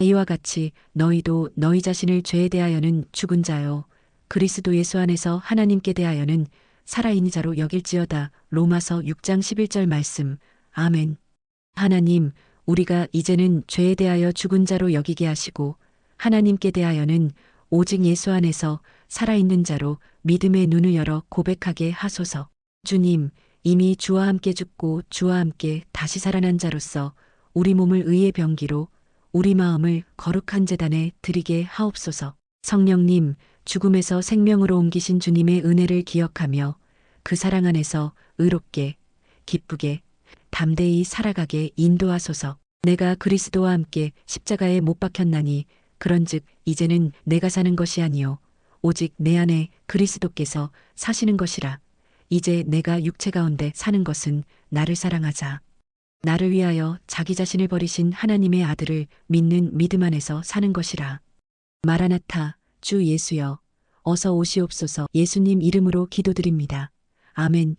이와 같이 너희도 너희 자신을 죄에 대하여는 죽은 자요 그리스도 예수 안에서 하나님께 대하여는 살아있는 자로 여길지어다. 로마서 6장 11절 말씀. 아멘. 하나님, 우리가 이제는 죄에 대하여 죽은 자로 여기게 하시고 하나님께 대하여는 오직 예수 안에서 살아있는 자로 믿음의 눈을 열어 고백하게 하소서. 주님, 이미 주와 함께 죽고 주와 함께 다시 살아난 자로서 우리 몸을 의의 병기로 우리 마음을 거룩한 재단에 드리게 하옵소서. 성령님, 죽음에서 생명으로 옮기신 주님의 은혜를 기억하며 그 사랑 안에서 의롭게, 기쁘게, 담대히 살아가게 인도하소서. 내가 그리스도와 함께 십자가에 못 박혔나니 그런즉 이제는 내가 사는 것이 아니요 오직 내 안에 그리스도께서 사시는 것이라. 이제 내가 육체 가운데 사는 것은 나를 사랑하자. 나를 위하여 자기 자신을 버리신 하나님의 아들을 믿는 믿음 안에서 사는 것이라. 마라나타, 주 예수여, 어서 오시옵소서 예수님 이름으로 기도드립니다. 아멘.